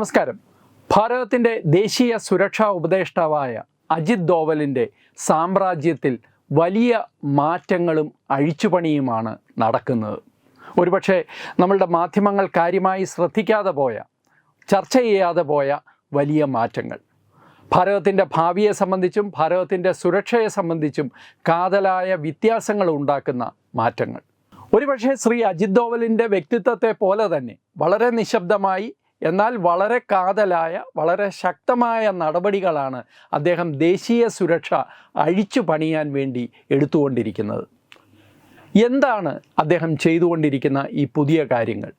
നമസ്കാരം. ഭാരതത്തിന്റെ ദേശീയ സുരക്ഷാ ഉപദേഷ്ടാവായ അജിത് ദോവലിന്റെ സാമ്രാജ്യത്തിൽ വലിയ മാറ്റങ്ങളും അഴിച്ചുപണിയുമാണ് നടക്കുന്നത്. ഒരുപക്ഷെ നമ്മളുടെ മാധ്യമങ്ങൾ കാര്യമായി ശ്രദ്ധിക്കാതെ പോയ ചർച്ച ചെയ്യാതെ പോയ വലിയ മാറ്റങ്ങൾ. ഭാരതത്തിന്റെ ഭാവിയെ സംബന്ധിച്ചും ഭാരതത്തിന്റെ സുരക്ഷയെ സംബന്ധിച്ചും കാതലായ വ്യത്യാസങ്ങൾ ഉണ്ടാക്കുന്ന മാറ്റങ്ങൾ. ഒരുപക്ഷെ ശ്രീ അജിത് ദോവലിന്റെ വ്യക്തിത്വത്തെ പോലെ തന്നെ വളരെ നിശബ്ദമായി എന്നാൽ വളരെ കാതലായ വളരെ ശക്തമായ നടപടികളാണ് അദ്ദേഹം ദേശീയ സുരക്ഷ അഴിച്ചു പണിയാൻ വേണ്ടി എടുത്തുകൊണ്ടിരിക്കുന്നത്. എന്താണ് അദ്ദേഹം ചെയ്തുകൊണ്ടിരിക്കുന്ന ഈ പുതിയ കാര്യങ്ങൾ?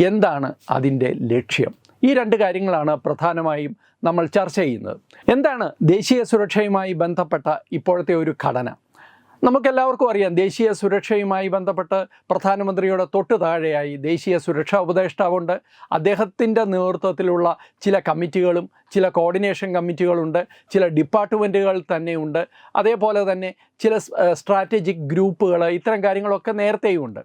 എന്താണ് അതിന്റെ ലക്ഷ്യം? ഈ രണ്ട് കാര്യങ്ങളാണ് പ്രധാനമായും നമ്മൾ ചർച്ച ചെയ്യുന്നത്. എന്താണ് ദേശീയ സുരക്ഷയുമായി ബന്ധപ്പെട്ട ഇപ്പോഴത്തെ ഒരു ഘടന? നമുക്കെല്ലാവർക്കും അറിയാം ദേശീയ സുരക്ഷയുമായി ബന്ധപ്പെട്ട് പ്രധാനമന്ത്രിയുടെ തൊട്ട് താഴെയായി ദേശീയ സുരക്ഷാ ഉപദേഷ്ടാവുണ്ട്. അദ്ദേഹത്തിന്റെ നേതൃത്വത്തിലുള്ള ചില കമ്മിറ്റികളും ചില കോർഡിനേഷൻ കമ്മിറ്റികളുണ്ട് ചില ഡിപ്പാർട്ട്മെന്റുകൾ തന്നെയുണ്ട്. അതേപോലെ തന്നെ ചില സ്ട്രാറ്റജിക് ഗ്രൂപ്പുകൾ ഇത്തരം കാര്യങ്ങളൊക്കെ നേരത്തെയുമുണ്ട്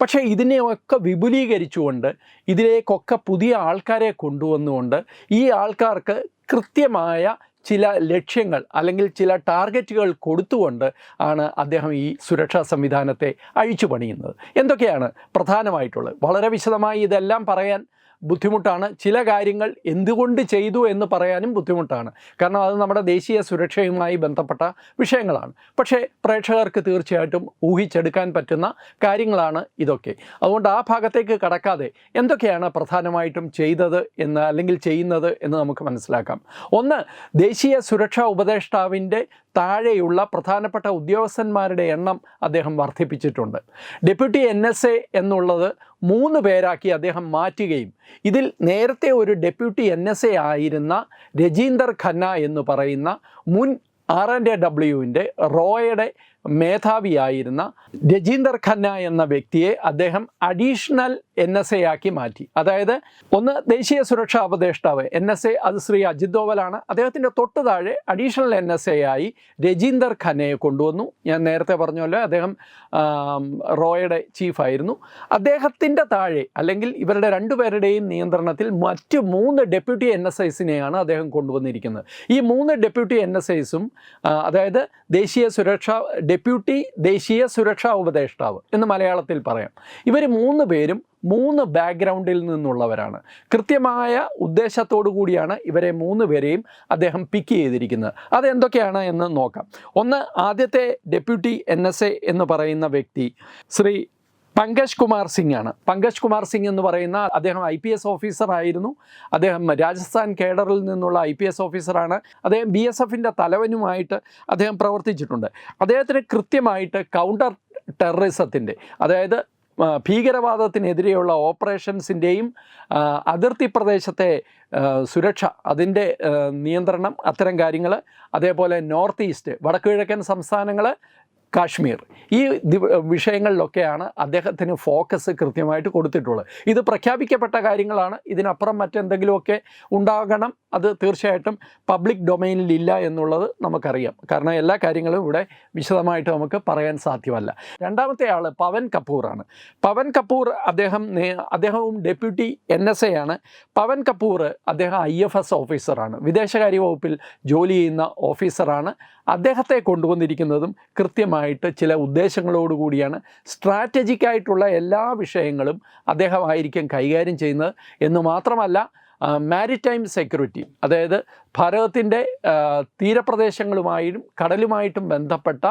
പക്ഷേ ഇതിനെയൊക്കെ വിപുലീകരിച്ചുകൊണ്ട് ഇതിലേക്കൊക്കെ പുതിയ ആൾക്കാരെ കൊണ്ടുവന്നുകൊണ്ട് ഈ ആൾക്കാർക്ക് കൃത്യമായ ചില ലക്ഷ്യങ്ങൾ അല്ലെങ്കിൽ ചില ടാർഗറ്റുകൾ കൊടുത്തുകൊണ്ട് ആണ് അദ്ദേഹം ഈ സുരക്ഷാ സംവിധാനത്തെ അഴിച്ചു പണിയുന്നത് എന്തൊക്കെയാണ് പ്രധാനമായിട്ടുള്ളത്? വളരെ വിശദമായി ഇതെല്ലാം പറയാൻ ബുദ്ധിമുട്ടാണ്. ചില കാര്യങ്ങൾ എന്തുകൊണ്ട് ചെയ്തു എന്ന് പറയാനും ബുദ്ധിമുട്ടാണ്. കാരണം അത് നമ്മുടെ ദേശീയ സുരക്ഷയുമായി ബന്ധപ്പെട്ട വിഷയങ്ങളാണ്. പക്ഷേ പ്രേക്ഷകർക്ക് തീർച്ചയായിട്ടും ഊഹിച്ചെടുക്കാൻ പറ്റുന്ന കാര്യങ്ങളാണ് ഇതൊക്കെ. അതുകൊണ്ട് ആ ഭാഗത്തേക്ക് കടക്കാതെ എന്തൊക്കെയാണ് പ്രധാനമായിട്ടും ചെയ്തത് എന്ന് അല്ലെങ്കിൽ ചെയ്യുന്നത് എന്ന് നമുക്ക് മനസ്സിലാക്കാം. ഒന്ന് ദേശീയ സുരക്ഷാ ഉപദേഷ്ടാവിന്റെ താഴെയുള്ള പ്രധാനപ്പെട്ട ഉദ്യോഗസ്ഥന്മാരുടെ എണ്ണം അദ്ദേഹം വർദ്ധിപ്പിച്ചിട്ടുണ്ട്. ഡെപ്യൂട്ടി എൻ എന്നുള്ളത് മൂന്ന് പേരാക്കി അദ്ദേഹം മാറ്റുകയും ഇതിൽ നേരത്തെ ഒരു ഡെപ്യൂട്ടി എൻ എസ് എ ആയിരുന്ന രജീന്ദർ ഖന്ന എന്ന് പറയുന്ന മുൻ ആർ എൻ എ ഡബ്ല്യുവിന്റെ റോയുടെ മേധാവിയായിരുന്ന രജീന്ദർ ഖന്ന എന്ന വ്യക്തിയെ അദ്ദേഹം അഡീഷണൽ എൻ എസ് എ ആക്കി മാറ്റി. അതായത് ഒന്ന് ദേശീയ സുരക്ഷാ ഉപദേഷ്ടാവ് എൻ എസ് എ അത് ശ്രീ അജിത് ദോവലാണ് അദ്ദേഹത്തിന്റെ തൊട്ട് താഴെ അഡീഷണൽ എൻ എസ് എ ആയി രജീന്ദർ ഖന്നയെ കൊണ്ടുവന്നു. ഞാൻ നേരത്തെ പറഞ്ഞല്ലോ അദ്ദേഹം റോയുടെ ചീഫായിരുന്നു അദ്ദേഹത്തിന്റെ താഴെ അല്ലെങ്കിൽ ഇവരുടെ രണ്ടുപേരുടെയും നിയന്ത്രണത്തിൽ മറ്റ് മൂന്ന് ഡെപ്യൂട്ടി എൻ എസ് ഐസിനെയാണ് അദ്ദേഹം കൊണ്ടുവന്നിരിക്കുന്നത്. ഈ മൂന്ന് ഡെപ്യൂട്ടി എൻ എസ് ഐസും അതായത് ദേശീയ സുരക്ഷാ ഡെപ്യൂട്ടി ദേശീയ സുരക്ഷാ ഉപദേഷ്ടാവ് എന്ന് മലയാളത്തിൽ പറയാം. ഇവർ മൂന്ന് പേരും മൂന്ന് ബാക്ക്ഗ്രൗണ്ടിൽ നിന്നുള്ളവരാണ്. കൃത്യമായ ഉദ്ദേശത്തോടു കൂടിയാണ് ഇവരെ മൂന്ന് പേരെയും അദ്ദേഹം പിക്ക് ചെയ്തിരിക്കുന്നത്. അതെന്തൊക്കെയാണ് എന്ന് നോക്കാം. ഒന്ന് ആദ്യത്തെ ഡെപ്യൂട്ടി എൻ എന്ന് പറയുന്ന വ്യക്തി ശ്രീ പങ്കജ് കുമാർ സിംഗ് ആണ്. പങ്കജ് കുമാർ സിംഗ് എന്ന് പറയുന്ന അദ്ദേഹം ഐ പി എസ് ഓഫീസർ ആയിരുന്നു. അദ്ദേഹം രാജസ്ഥാൻ കേഡറിൽ നിന്നുള്ള ഐ പി എസ് ഓഫീസറാണ് അദ്ദേഹം ബി എസ് എഫിന്റെ തലവനുമായിട്ട് അദ്ദേഹം പ്രവർത്തിച്ചിട്ടുണ്ട്. അദ്ദേഹത്തിന് കൃത്യമായിട്ട് കൗണ്ടർ ടെററിസത്തിന്റെ അതായത് ഭീകരവാദത്തിനെതിരെയുള്ള ഓപ്പറേഷൻസിന്റെയും അതിർത്തി പ്രദേശത്തെ സുരക്ഷ അതിന്റെ നിയന്ത്രണം അത്തരം കാര്യങ്ങൾ അതേപോലെ നോർത്ത് ഈസ്റ്റ് വടക്കു കിഴക്കൻ സംസ്ഥാനങ്ങൾ കാശ്മീർ. ഈ വിഷയങ്ങളിലൊക്കെയാണ് അദ്ദേഹത്തിന് ഫോക്കസ് കൃത്യമായിട്ട് കൊടുത്തിട്ടുള്ളത്. ഇത് പ്രഖ്യാപിക്കപ്പെട്ട കാര്യങ്ങളാണ്. ഇതിനപ്പുറം മറ്റെന്തെങ്കിലുമൊക്കെ ഉണ്ടാകണം അത് തീർച്ചയായിട്ടും പബ്ലിക് ഡൊമൈനിലില്ല എന്നുള്ളത് നമുക്കറിയാം. കാരണം എല്ലാ കാര്യങ്ങളും ഇവിടെ വിശദമായിട്ട് നമുക്ക് പറയാൻ സാധ്യമല്ല. രണ്ടാമത്തെ ആൾ പവൻ കപൂറാണ്. പവൻ കപൂർ അദ്ദേഹം അദ്ദേഹവും ഡെപ്യൂട്ടി എൻ എസ് എ ആണ്. പവൻ കപൂർ അദ്ദേഹം ഐ എഫ് എസ് ഓഫീസറാണ്. വിദേശകാര്യ വകുപ്പിൽ ജോലി ചെയ്യുന്ന ഓഫീസറാണ്. അദ്ദേഹത്തെ കൊണ്ടുവന്നിരിക്കുന്നതും കൃത്യമായിട്ട് ചില ഉദ്ദേശങ്ങളോടുകൂടിയാണ് സ്ട്രാറ്റജിക് ആയിട്ടുള്ള എല്ലാ വിഷയങ്ങളും അദ്ദേഹമായിരിക്കും കൈകാര്യം ചെയ്യുന്നത്. എന്ന് മാത്രമല്ല മാരിടൈം സെക്യൂരിറ്റി അതായത് ഭാരതത്തിന്റെ തീരപ്രദേശങ്ങളുമായും കടലുമായിട്ടും ബന്ധപ്പെട്ട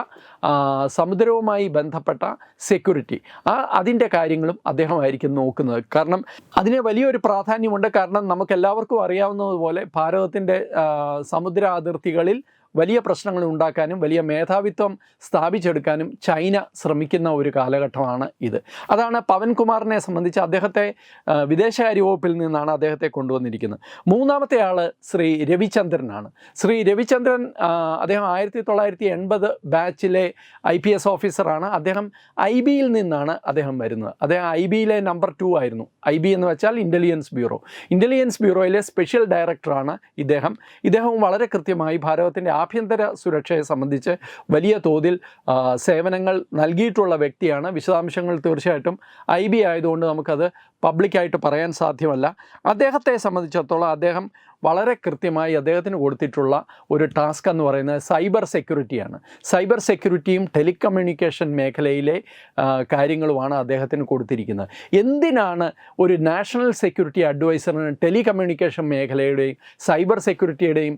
സമുദ്രവുമായി ബന്ധപ്പെട്ട സെക്യൂരിറ്റി ആ അതിന്റെ കാര്യങ്ങളും അദ്ദേഹമായിരിക്കും നോക്കുന്നത്. കാരണം അതിന് വലിയൊരു പ്രാധാന്യമുണ്ട്. കാരണം നമുക്കെല്ലാവർക്കും അറിയാവുന്നതുപോലെ ഭാരതത്തിന്റെ സമുദ്ര അതിർത്തികളിൽ വലിയ പ്രശ്നങ്ങൾ ഉണ്ടാക്കാനും വലിയ മേധാവിത്വം സ്ഥാപിച്ചെടുക്കാനും ചൈന ശ്രമിക്കുന്ന ഒരു കാലഘട്ടമാണ് ഇത്. അതാണ് പവൻകുമാറിനെ സംബന്ധിച്ച് അദ്ദേഹത്തെ വിദേശകാര്യ വകുപ്പിൽ നിന്നാണ് അദ്ദേഹത്തെ കൊണ്ടുവന്നിരിക്കുന്നത്. മൂന്നാമത്തെ ആൾ ശ്രീ രവിചന്ദ്രനാണ്. ശ്രീ രവിചന്ദ്രൻ അദ്ദേഹം ആയിരത്തി തൊള്ളായിരത്തി എൺപത് ബാച്ചിലെ ഐ പി എസ് ഓഫീസറാണ്. അദ്ദേഹം ഐ ബിയിൽ നിന്നാണ് അദ്ദേഹം വരുന്നത്. അദ്ദേഹം ഐ ബിയിലെ നമ്പർ ടു ആയിരുന്നു. ഐ ബി എന്ന് വെച്ചാൽ ഇന്റലിജൻസ് ബ്യൂറോ. ഇന്റലിജൻസ് ബ്യൂറോയിലെ സ്പെഷ്യൽ ഡയറക്ടറാണ് ഇദ്ദേഹം. ഇദ്ദേഹം വളരെ കൃത്യമായി ഭാരതത്തിന്റെ ആഭ്യന്തര സുരക്ഷയെ സംബന്ധിച്ച് വലിയ തോതിൽ സേവനങ്ങൾ നൽകിയിട്ടുള്ള വ്യക്തിയാണ്. വിശദാംശങ്ങൾ തീർച്ചയായിട്ടും ഐ ബി ആയതുകൊണ്ട് നമുക്കത് പബ്ലിക്കായിട്ട് പറയാൻ സാധ്യമല്ല. അദ്ദേഹത്തെ സംബന്ധിച്ചിടത്തോളം അദ്ദേഹം വളരെ കൃത്യമായി അദ്ദേഹത്തിന് കൊടുത്തിട്ടുള്ള ഒരു ടാസ്ക് എന്ന് പറയുന്നത് സൈബർ സെക്യൂരിറ്റിയാണ്. സൈബർ സെക്യൂരിറ്റിയും ടെലികമ്മ്യൂണിക്കേഷൻ മേഖലയിലെ കാര്യങ്ങളുമാണ് അദ്ദേഹത്തിന് കൊടുത്തിരിക്കുന്നത്. എന്തിനാണ് ഒരു നാഷണൽ സെക്യൂരിറ്റി അഡ്വൈസറിന് ടെലികമ്മ്യൂണിക്കേഷൻ മേഖലയുടെയും സൈബർ സെക്യൂരിറ്റിയുടെയും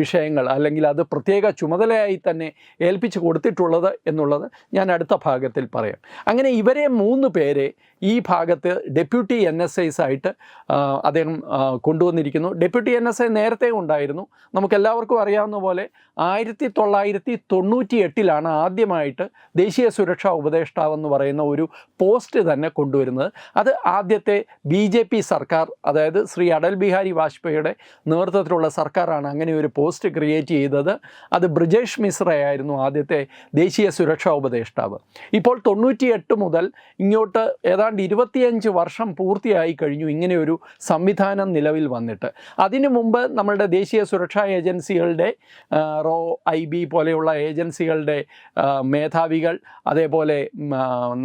വിഷയങ്ങൾ അല്ലെങ്കിൽ അത് പ്രത്യേക ചുമതലയായി തന്നെ ഏൽപ്പിച്ച് കൊടുത്തിട്ടുള്ളത് എന്നുള്ളത് ഞാൻ അടുത്ത ഭാഗത്തിൽ പറയാം. അങ്ങനെ ഇവരെ മൂന്ന് പേരെ ഈ ഭാഗത്ത് ഡെപ്യൂട്ടി എൻ എസ് ഐസ് ആയിട്ട് അദ്ദേഹം കൊണ്ടുവന്നിരിക്കുന്നു. ഡെപ്യൂട്ടി എൻ എസ് എ നേരത്തെ ഉണ്ടായിരുന്നു. നമുക്കെല്ലാവർക്കും അറിയാവുന്ന പോലെ ആയിരത്തി തൊള്ളായിരത്തി തൊണ്ണൂറ്റി എട്ടിലാണ് ആദ്യമായിട്ട് ദേശീയ സുരക്ഷാ ഉപദേഷ്ടാവ് എന്ന് പറയുന്ന ഒരു പോസ്റ്റ് തന്നെ കൊണ്ടുവരുന്നത്. അത് ആദ്യത്തെ ബി ജെ പി സർക്കാർ അതായത് ശ്രീ അടൽ ബിഹാരി വാജ്പേയിയുടെ നേതൃത്വത്തിലുള്ള സർക്കാരാണ് അങ്ങനെ ഒരു പോസ്റ്റ് ക്രിയേറ്റ് ചെയ്തത്. അത് ബ്രിജേഷ് മിശ്രയായിരുന്നു ആദ്യത്തെ ദേശീയ സുരക്ഷാ ഉപദേഷ്ടാവ്. ഇപ്പോൾ തൊണ്ണൂറ്റിയെട്ട് മുതൽ ഇങ്ങോട്ട് ഏതാണ്ട് ഇരുപത്തിയഞ്ച് വർഷം പൂർത്തിയായി കഴിഞ്ഞു ഇങ്ങനെ ഒരു സംവിധാനം നിലവിൽ വന്നിട്ട്. അതിനു മുമ്പ് നമ്മളുടെ ദേശീയ സുരക്ഷാ ഏജൻസികളുടെ റോ ഐ ബി പോലെയുള്ള ഏജൻസികളുടെ മേധാവികൾ അതേപോലെ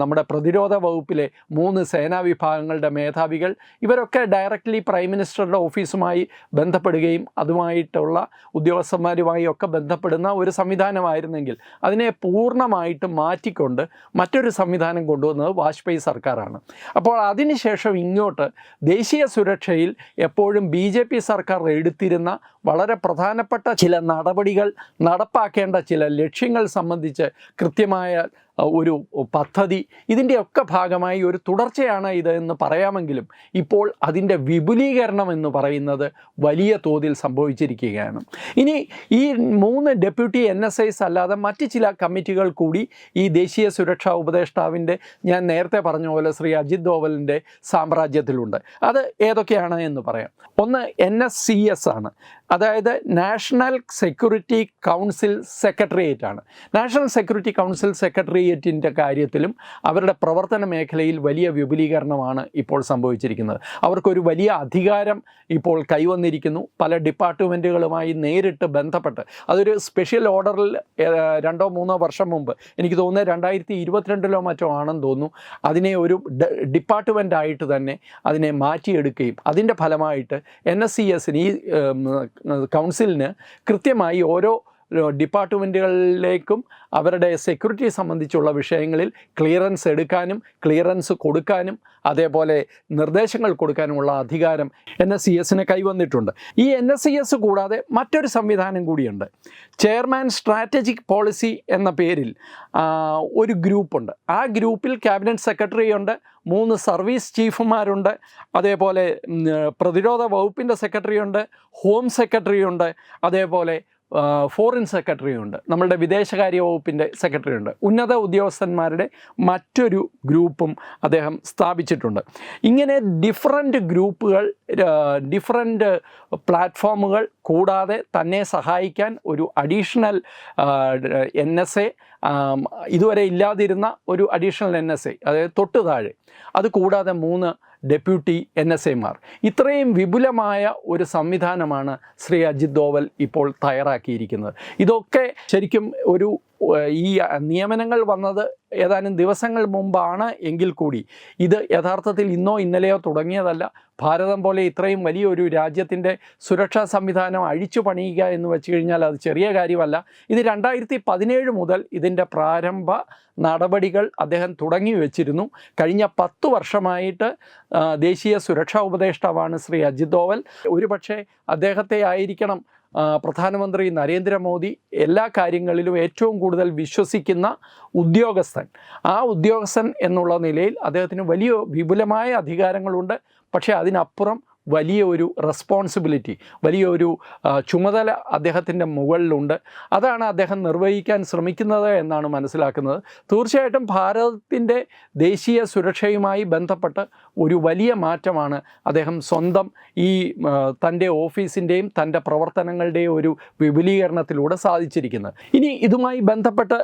നമ്മുടെ പ്രതിരോധ വകുപ്പിലെ മൂന്ന് സേനാ വിഭാഗങ്ങളുടെ മേധാവികൾ ഇവരൊക്കെ ഡയറക്റ്റ്ലി പ്രൈം മിനിസ്റ്ററുടെ ഓഫീസുമായി ബന്ധപ്പെടുകയും അതുമായിട്ടുള്ള ഉദ്യോഗസ്ഥന്മാരുമായി ഒക്കെ ബന്ധപ്പെടുന്ന ഒരു സംവിധാനമായിരുന്നെങ്കിൽ അതിനെ പൂർണമായിട്ടും മാറ്റിക്കൊണ്ട് മറ്റൊരു സംവിധാനം കൊണ്ടുവന്നത് വാജ്പേയി സർക്കാരാണ്. അപ്പോൾ അതിനുശേഷം ഇങ്ങോട്ട് ദേശീയ സുരക്ഷയിൽ എപ്പോഴും ബി ജെ പി സർക്കാർ എടുത്തിരുന്ന വളരെ പ്രധാനപ്പെട്ട ചില നടപടികൾ നടപ്പാക്കേണ്ട ചില ലക്ഷ്യങ്ങൾ സംബന്ധിച്ച് കൃത്യമായ ഒരു പദ്ധതി. ഇതിന്റെയൊക്കെ ഭാഗമായി ഒരു തുടർച്ചയാണ് ഇത് എന്ന് പറയാമെങ്കിലും ഇപ്പോൾ അതിന്റെ വിപുലീകരണം എന്ന് പറയുന്നത് വലിയ തോതിൽ സംഭവിച്ചിരിക്കുകയാണ്. ഇനി ഈ മൂന്ന് ഡെപ്യൂട്ടി എൻ എസ് ഐസ് അല്ലാതെ മറ്റ് ചില കമ്മിറ്റികൾ കൂടി ഈ ദേശീയ സുരക്ഷാ ഉപദേഷ്ടാവിന്റെ ഞാൻ നേരത്തെ പറഞ്ഞ പോലെ ശ്രീ അജിത് ദോവലിന്റെ സാമ്രാജ്യത്തിലുണ്ട്. അത് ഏതൊക്കെയാണ് എന്ന് പറയാം. ഒന്ന് എൻ എസ് സി എസ് ആണ്. അതായത് നാഷണൽ സെക്യൂരിറ്റി കൗൺസിൽ സെക്രട്ടേറിയറ്റ് ആണ് നാഷണൽ സെക്യൂരിറ്റി കൗൺസിൽ സെക്രട്ടേറിയറ്റിന്റെ കാര്യത്തിലും അവരുടെ പ്രവർത്തന മേഖലയിൽ വലിയ വിപുലീകരണമാണ് ഇപ്പോൾ സംഭവിച്ചിരിക്കുന്നത്. അവർക്കൊരു വലിയ അധികാരം ഇപ്പോൾ കൈവന്നിരിക്കുന്നു. പല ഡിപ്പാർട്ട്മെന്റുകളുമായി നേരിട്ട് ബന്ധപ്പെട്ട്. അതൊരു സ്പെഷ്യൽ ഓർഡറിൽ രണ്ടോ മൂന്നോ വർഷം മുമ്പ് എനിക്ക് തോന്നുന്നത് രണ്ടായിരത്തി ഇരുപത്തിരണ്ടിലോ മറ്റോ ആണെന്ന് തോന്നുന്നു. അതിനെ ഒരു ഡിപ്പാർട്ട്മെന്റ് ആയിട്ട് തന്നെ അതിനെ മാറ്റിയെടുക്കുകയും അതിന്റെ ഫലമായിട്ട് എൻ എസ് സി എസിന് ഈ കൗൺസിലിന് കൃത്യമായി ഓരോ ഡിപ്പാർട്ട്മെന്റുകളിലേക്കും അവരുടെ സെക്യൂരിറ്റി സംബന്ധിച്ചുള്ള വിഷയങ്ങളിൽ ക്ലിയറൻസ് എടുക്കാനും ക്ലിയറൻസ് കൊടുക്കാനും അതേപോലെ നിർദ്ദേശങ്ങൾ കൊടുക്കാനുമുള്ള അധികാരം എൻ എസ് സി എസിന് കൈവന്നിട്ടുണ്ട്. ഈ എൻ എസ് സി എസ് കൂടാതെ മറ്റൊരു സംവിധാനം കൂടിയുണ്ട്. ചെയർമാൻ സ്ട്രാറ്റജിക് പോളിസി എന്ന പേരിൽ ഒരു ഗ്രൂപ്പുണ്ട്. ആ ഗ്രൂപ്പിൽ ക്യാബിനറ്റ് സെക്രട്ടറി ഉണ്ട് മൂന്ന് സർവീസ് ചീഫുമാരുണ്ട് അതേപോലെ പ്രതിരോധ വകുപ്പിന്റെ സെക്രട്ടറി ഉണ്ട് ഹോം സെക്രട്ടറി ഉണ്ട് അതേപോലെ ഫോറിൻ സെക്രട്ടറി ഉണ്ട്. നമ്മളുടെ വിദേശകാര്യ വകുപ്പിന്റെ സെക്രട്ടറി ഉണ്ട്. ഉന്നത ഉദ്യോഗസ്ഥന്മാരുടെ മറ്റൊരു ഗ്രൂപ്പും അദ്ദേഹം സ്ഥാപിച്ചിട്ടുണ്ട്. ഇങ്ങനെ ഡിഫറന്റ് ഗ്രൂപ്പുകൾ ഡിഫറന്റ് പ്ലാറ്റ്ഫോമുകൾ കൂടാതെ തന്നെ സഹായിക്കാൻ ഒരു അഡീഷണൽ എൻ എസ് എ ഇതുവരെ ഇല്ലാതിരുന്ന ഒരു അഡീഷണൽ എൻ എസ് എ അതായത് തൊട്ട് താഴെ അത് കൂടാതെ മൂന്ന് ഡെപ്യൂട്ടി എൻ എസ് എമാർ ഇത്രയും വിപുലമായ ഒരു സംവിധാനമാണ് ശ്രീ അജിത് ദോവൽ ഇപ്പോൾ തയ്യാറാക്കിയിരിക്കുന്നത്. ഇതൊക്കെ ശരിക്കും ഒരു ഈ നിയമനങ്ങൾ വന്നത് ഏതാനും ദിവസങ്ങൾ മുമ്പാണ് എങ്കിൽ കൂടി. ഇത് യഥാർത്ഥത്തിൽ ഇന്നോ ഇന്നലെയോ തുടങ്ങിയതല്ല. ഭാരതം പോലെ ഇത്രയും വലിയൊരു രാജ്യത്തിന്റെ സുരക്ഷാ സംവിധാനം അഴിച്ചു പണിയുക എന്ന് വെച്ച് കഴിഞ്ഞാൽ അത് ചെറിയ കാര്യമല്ല. ഇത് രണ്ടായിരത്തി പതിനേഴ് മുതൽ ഇതിന്റെ പ്രാരംഭ നടപടികൾ അദ്ദേഹം തുടങ്ങി വെച്ചിരുന്നു. കഴിഞ്ഞ പത്ത് വർഷമായിട്ട് ദേശീയ സുരക്ഷാ ഉപദേഷ്ടാവാണ് ശ്രീ അജിത് ദോവൽ. ഒരുപക്ഷെ അദ്ദേഹത്തെ ആയിരിക്കണം പ്രധാനമന്ത്രി നരേന്ദ്രമോദി എല്ലാ കാര്യങ്ങളിലും ഏറ്റവും കൂടുതൽ വിശ്വസിക്കുന്ന ഉദ്യോഗസ്ഥൻ. ആ ഉദ്യോഗസ്ഥൻ എന്നുള്ള നിലയിൽ അദ്ദേഹത്തിന് വലിയ വിപുലമായ അധികാരങ്ങളുണ്ട്. പക്ഷേ അതിനപ്പുറം വലിയ ഒരു റെസ്പോൺസിബിലിറ്റി വലിയൊരു ഒരു ചുമതല അദ്ദേഹത്തിന്റെ മുകളിലുണ്ട്. അതാണ് അദ്ദേഹം നിർവഹിക്കാൻ ശ്രമിക്കുന്നത് എന്നാണ് മനസ്സിലാക്കുന്നത്. തീർച്ചയായിട്ടും ഭാരതത്തിന്റെ ദേശീയ സുരക്ഷയുമായി ബന്ധപ്പെട്ട് ഒരു വലിയ മാറ്റമാണ് അദ്ദേഹം സ്വന്തം ഈ തന്റെ ഓഫീസിന്റെയും തന്റെ പ്രവർത്തനങ്ങളുടെയും ഒരു വിപുലീകരണത്തിലൂടെ സാധിച്ചിരിക്കുന്നത്. ഇനി ഇതുമായി ബന്ധപ്പെട്ട്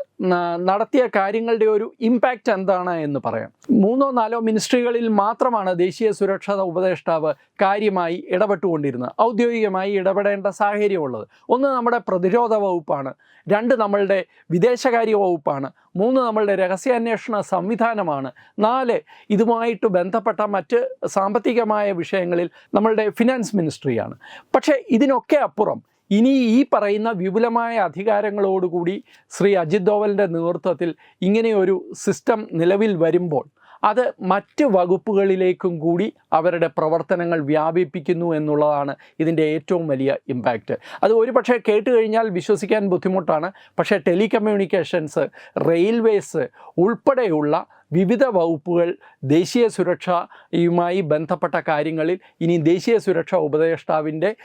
നടത്തിയ കാര്യങ്ങളുടെ ഒരു ഇമ്പാക്റ്റ് എന്താണ് എന്ന് പറയാം. മൂന്നോ നാലോ മിനിസ്ട്രികളിൽ മാത്രമാണ് ദേശീയ സുരക്ഷാ ഉപദേഷ്ടാവ് കാര്യമായി ഇടപെട്ടുകൊണ്ടിരുന്നത്. ഔദ്യോഗികമായി ഇടപെടേണ്ട സാഹചര്യമുള്ളത്. ഒന്ന് നമ്മുടെ പ്രതിരോധ വകുപ്പാണ്. രണ്ട് നമ്മളുടെ വിദേശകാര്യ വകുപ്പാണ്. മൂന്ന് നമ്മളുടെ രഹസ്യാന്വേഷണ സംവിധാനമാണ്. നാല് ഇതുമായിട്ട് ബന്ധപ്പെട്ട മറ്റ് സാമ്പത്തികമായ വിഷയങ്ങളിൽ നമ്മളുടെ ഫിനാൻസ് മിനിസ്ട്രിയാണ്. പക്ഷേ ഇതിനൊക്കെ അപ്പുറം ഇനി ഈ പറയുന്ന വിപുലമായ അധികാരങ്ങളോടുകൂടി ശ്രീ അജിത് ദോവലിന്റെ നേതൃത്വത്തിൽ ഇങ്ങനെയൊരു സിസ്റ്റം നിലവിൽ വരുമ്പോൾ അത് മറ്റ് വകുപ്പുകളിലേക്കും കൂടി അവരുടെ പ്രവർത്തനങ്ങൾ വ്യാപിപ്പിക്കുന്നു എന്നുള്ളതാണ് ഇതിന്റെ ഏറ്റവും വലിയ ഇമ്പാക്റ്റ് അത് ഒരു പക്ഷേ കേട്ട് കഴിഞ്ഞാൽ വിശ്വസിക്കാൻ ബുദ്ധിമുട്ടാണ്. പക്ഷേ ടെലികമ്മ്യൂണിക്കേഷൻസ് റെയിൽവേസ് ഉൾപ്പെടെയുള്ള വിവിധ വകുപ്പുകൾ ദേശീയ സുരക്ഷയുമായി ബന്ധപ്പെട്ട കാര്യങ്ങളിൽ ഇനി ദേശീയ സുരക്ഷാ ഉപദേഷ്ടാവിന്റെ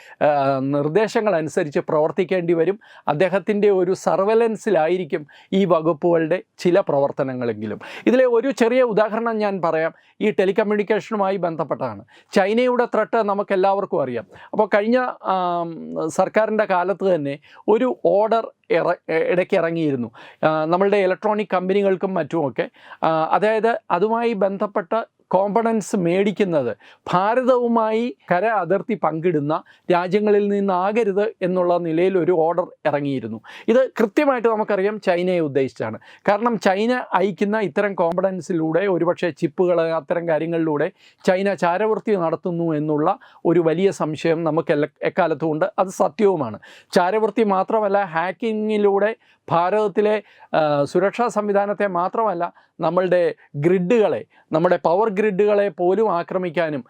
നിർദ്ദേശങ്ങൾ അനുസരിച്ച് പ്രവർത്തിക്കേണ്ടി വരും. അദ്ദേഹത്തിന്റെ ഒരു സർവലൻസിലായിരിക്കും ഈ വകുപ്പുകളുടെ ചില പ്രവർത്തനങ്ങളെങ്കിലും. ഇതിലെ ഒരു ചെറിയ ഉദാഹരണം ഞാൻ പറയാം. ഈ ടെലികമ്മ്യൂണിക്കേഷനുമായി ബന്ധപ്പെട്ടതാണ് ചൈനയുടെ ത്രട്ട് നമുക്കെല്ലാവർക്കും അറിയാം. അപ്പോൾ കഴിഞ്ഞ സർക്കാരിന്റെ കാലത്ത് തന്നെ ഒരു ഓർഡർ ഇടയ്ക്ക് ഇറങ്ങിയിരുന്നു. നമ്മളുടെ ഇലക്ട്രോണിക് കമ്പനികൾക്കും മറ്റുമൊക്കെ അതായത് അതുമായി ബന്ധപ്പെട്ട കോമ്പണൻസ് മേടിക്കുന്നത്. ഭാരതവുമായി കര അതിർത്തി പങ്കിടുന്ന രാജ്യങ്ങളിൽ നിന്നാകരുത് എന്നുള്ള നിലയിൽ ഒരു ഓർഡർ ഇറങ്ങിയിരുന്നു. ഇത് കൃത്യമായിട്ട് നമുക്കറിയാം ചൈനയെ ഉദ്ദേശിച്ചാണ്. കാരണം ചൈന അയക്കുന്ന ഇത്തരം കോമ്പണൻസിലൂടെ ഒരുപക്ഷെ ചിപ്പുകൾ അത്തരം കാര്യങ്ങളിലൂടെ ചൈന ചാരവൃത്തി നടത്തുന്നു എന്നുള്ള ഒരു വലിയ സംശയം നമുക്ക് എക്കാലത്തും ഉണ്ട് അത് സത്യവുമാണ്. ചാരവൃത്തി മാത്രമല്ല ഹാക്കിങ്ങിലൂടെ ഭാരതത്തിലെ സുരക്ഷാ സംവിധാനത്തെ മാത്രമല്ല നമ്മളുടെ ഗ്രിഡുകളെ നമ്മുടെ പവർ ഗ്രിഡുകളെ പോലും ആക്രമിക്കാനും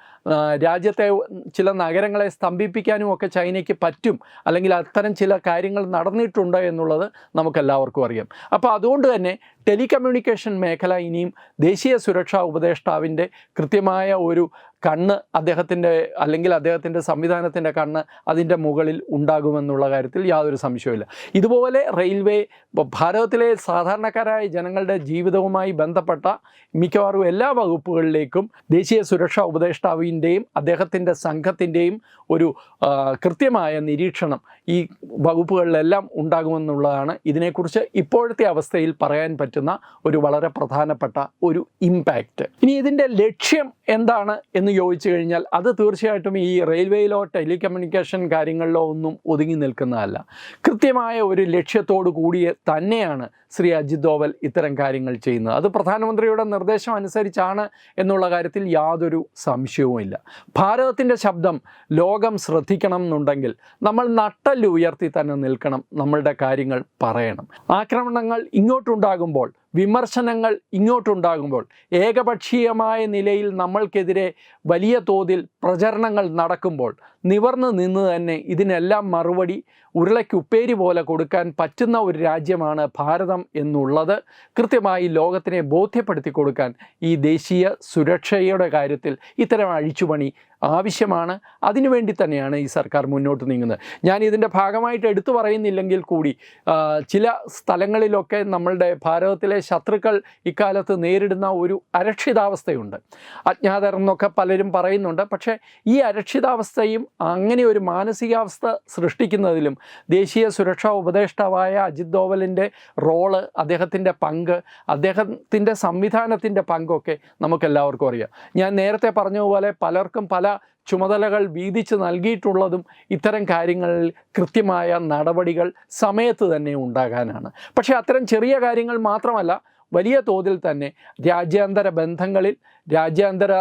രാജ്യത്തെ ചില നഗരങ്ങളെ സ്തംഭിപ്പിക്കാനും ഒക്കെ ചൈനയ്ക്ക് പറ്റും അല്ലെങ്കിൽ അത്തരം ചില കാര്യങ്ങൾ നടന്നിട്ടുണ്ട് എന്നുള്ളത് നമുക്കെല്ലാവർക്കും അറിയാം. അപ്പോൾ അതുകൊണ്ട് തന്നെ ടെലികമ്മ്യൂണിക്കേഷൻ മേഖല ഇനിയും ദേശീയ സുരക്ഷാ ഉപദേഷ്ടാവിന്റെ കൃത്യമായ ഒരു കണ്ണ് അദ്ദേഹത്തിന്റെ അല്ലെങ്കിൽ അദ്ദേഹത്തിന്റെ സംവിധാനത്തിന്റെ കണ്ണ് അതിന്റെ മുകളിൽ ഉണ്ടാകുമെന്നുള്ള കാര്യത്തിൽ യാതൊരു സംശയവുമില്ല. ഇതുപോലെ റെയിൽവേ ഭാരതത്തിലെ സാധാരണക്കാരായ ജനങ്ങളുടെ ജീവിതവുമായി ബന്ധപ്പെട്ട മിക്കവാറും എല്ലാ വകുപ്പുകളിലേക്കും ദേശീയ സുരക്ഷാ ഉപദേഷ്ടാവിന്റെയും അദ്ദേഹത്തിന്റെ സംഘത്തിന്റെയും ഒരു കൃത്യമായ നിരീക്ഷണം ഈ വകുപ്പുകളിലെല്ലാം ഉണ്ടാകുമെന്നുള്ളതാണ് ഇതിനെക്കുറിച്ച് ഇപ്പോഴത്തെ അവസ്ഥയിൽ പറയാൻ പറ്റുന്ന ഒരു വളരെ പ്രധാനപ്പെട്ട ഒരു ഇമ്പാക്റ്റ് ഇനി ഇതിന്റെ ലക്ഷ്യം എന്താണ് എന്ന് ചോദിച്ചു കഴിഞ്ഞാൽ അത് തീർച്ചയായിട്ടും ഈ റെയിൽവേയിലോ ടെലികമ്മ്യൂണിക്കേഷൻ കാര്യങ്ങളിലോ ഒന്നും ഒതുങ്ങി നിൽക്കുന്നതല്ല. കൃത്യമായ ഒരു ലക്ഷ്യത്തോടു കൂടിയ തന്നെയാണ് ശ്രീ അജിത് ദോവൽ ഇത്തരം കാര്യങ്ങൾ ചെയ്യുന്നത്. അത് പ്രധാനമന്ത്രിയുടെ നിർദ്ദേശം അനുസരിച്ചാണ് എന്നുള്ള കാര്യത്തിൽ യാതൊരു സംശയവുമില്ല ഭാരതത്തിന്റെ ശബ്ദം ലോകം ശ്രദ്ധിക്കണം എന്നുണ്ടെങ്കിൽ നമ്മൾ നട്ടല്ലുയർത്തി തന്നെ നിൽക്കണം നമ്മളുടെ കാര്യങ്ങൾ പറയണം. ആക്രമണങ്ങൾ ഇങ്ങോട്ടുണ്ടാകുമ്പോൾ വിമർശനങ്ങൾ ഇങ്ങോട്ടുണ്ടാകുമ്പോൾ ഏകപക്ഷീയമായ നിലയിൽ നമ്മൾക്കെതിരെ വലിയ തോതിൽ പ്രചരണങ്ങൾ നടക്കുമ്പോൾ നിവർന്നു നിന്ന് തന്നെ ഇതിനെല്ലാം മറുപടി ഉരുളയ്ക്കുപ്പേരി പോലെ കൊടുക്കാൻ പറ്റുന്ന ഒരു രാജ്യമാണ് ഭാരതം എന്നുള്ളത് കൃത്യമായി ലോകത്തിനെ ബോധ്യപ്പെടുത്തി കൊടുക്കാൻ ഈ ദേശീയ സുരക്ഷയുടെ കാര്യത്തിൽ ഇത്തരം അഴിച്ചുപണി ആവശ്യമാണ്. അതിനുവേണ്ടി തന്നെയാണ് ഈ സർക്കാർ മുന്നോട്ട് നീങ്ങുന്നത്. ഞാൻ ഇതിന്റെ ഭാഗമായിട്ട് എടുത്തു പറയുന്നില്ലെങ്കിൽ കൂടി ചില സ്ഥലങ്ങളിലൊക്കെ നമ്മളുടെ ഭാരതത്തിലെ ശത്രുക്കൾ ഇക്കാലത്ത് നേരിടുന്ന ഒരു അരക്ഷിതാവസ്ഥയുണ്ട്. അജ്ഞാതർ എന്നൊക്കെ പലരും പറയുന്നുണ്ട്. പക്ഷേ ഈ അരക്ഷിതാവസ്ഥയും അങ്ങനെ ഒരു മാനസികാവസ്ഥ സൃഷ്ടിക്കുന്നതിലും ദേശീയ സുരക്ഷാ ഉപദേഷ്ടാവായ അജിത് ദോവലിന്റെ റോൾ അദ്ദേഹത്തിന്റെ പങ്ക് അദ്ദേഹത്തിന്റെ സംവിധാനത്തിന്റെ പങ്കൊക്കെ നമുക്കെല്ലാവർക്കും അറിയാം. ഞാൻ നേരത്തെ പറഞ്ഞതുപോലെ പലർക്കും പല ചുമതലകൾ വീതിച്ച് നൽകിയിട്ടുള്ളതും ഇത്തരം കാര്യങ്ങളിൽ കൃത്യമായ നടപടികൾ സമയത്ത് തന്നെ ഉണ്ടാകാനാണ്. പക്ഷേ അത്തരം ചെറിയ കാര്യങ്ങൾ മാത്രമല്ല വലിയ തോതിൽ തന്നെ രാജ്യാന്തര ബന്ധങ്ങളിൽ രാജ്യാന്തര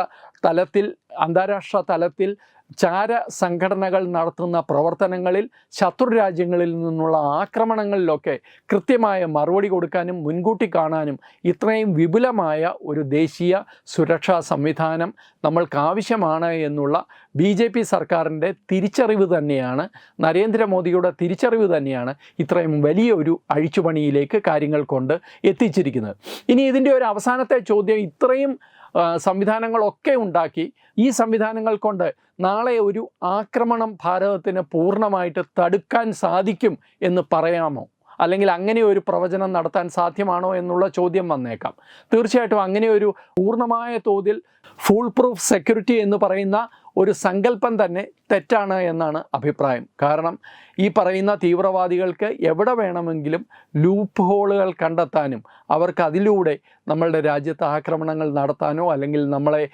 തലത്തിൽ അന്താരാഷ്ട്ര തലത്തിൽ ചാര സംഘടനകൾ നടത്തുന്ന പ്രവർത്തനങ്ങളിൽ ശത്രു രാജ്യങ്ങളിൽ നിന്നുള്ള ആക്രമണങ്ങളിലൊക്കെ കൃത്യമായ മറുപടി കൊടുക്കാനും മുൻകൂട്ടി കാണാനും ഇത്രയും വിപുലമായ ഒരു ദേശീയ സുരക്ഷാ സംവിധാനം നമ്മൾക്ക് ആവശ്യമാണ് എന്നുള്ള ബി ജെ പി സർക്കാരിന്റെ തിരിച്ചറിവ് തന്നെയാണ് നരേന്ദ്രമോദിയുടെ തിരിച്ചറിവ് തന്നെയാണ് ഇത്രയും വലിയൊരു അഴിച്ചുപണിയിലേക്ക് കാര്യങ്ങൾ കൊണ്ട് എത്തിച്ചിരിക്കുന്നത്. ഇനി ഇതിന്റെ ഒരു അവസാനത്തെ ചോദ്യം ഇത്രയും സംവിധാനങ്ങളൊക്കെ ഉണ്ടാക്കി ഈ സംവിധാനങ്ങൾ കൊണ്ട് നാളെ ഒരു ആക്രമണം ഭാരതത്തിന് പൂർണമായിട്ട് തടുക്കാൻ സാധിക്കും എന്ന് പറയാമോ? അല്ലെങ്കിൽ അങ്ങനെ ഒരു പ്രവചനം നടത്താൻ സാധ്യമാണോ എന്നുള്ള ചോദ്യം വന്നേക്കാം. തീർച്ചയായിട്ടും അങ്ങനെ ഒരു പൂർണമായ തോതിൽ ഫുൾ പ്രൂഫ് സെക്യൂരിറ്റി എന്ന് പറയുന്ന ഒരു സങ്കല്പം തന്നെ തെറ്റാണ് എന്നാണ് അഭിപ്രായം. കാരണം ഈ പറയുന്ന തീവ്രവാദികൾക്ക് എവിടെ വേണമെങ്കിലും ലൂപ്പ് ഹോളുകൾ കണ്ടെത്താനും അവർക്ക് അതിലൂടെ നമ്മളുടെ രാജ്യത്ത് ആക്രമണങ്ങൾ നടത്താനോ അല്ലെങ്കിൽ നമ്മളെ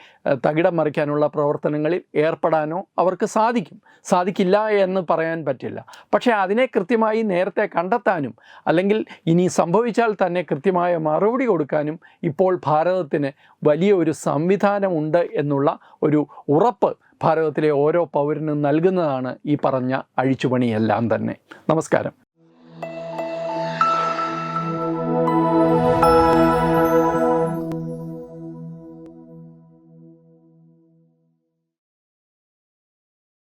തകിടം മറിക്കാനുള്ള പ്രവർത്തനങ്ങളിൽ ഏർപ്പെടാനോ അവർക്ക് സാധിക്കും. സാധിക്കില്ല എന്ന് പറയാൻ പറ്റില്ല. പക്ഷേ അതിനെ കൃത്യമായി നേരത്തെ കണ്ടെത്താനും അല്ലെങ്കിൽ ഇനി സംഭവിച്ചാൽ തന്നെ കൃത്യമായ മറുപടി കൊടുക്കാനും ഇപ്പോൾ ഭാരതത്തിന് വലിയ ഒരു സംവിധാനമുണ്ട് എന്നുള്ള ഒരു ഉറപ്പ് ഭാരതത്തിലെ ഓരോ പൗരനും നൽകുന്നതാണ് ഈ പറഞ്ഞ അഴിച്ചുപണിയെല്ലാം തന്നെ. നമസ്കാരം.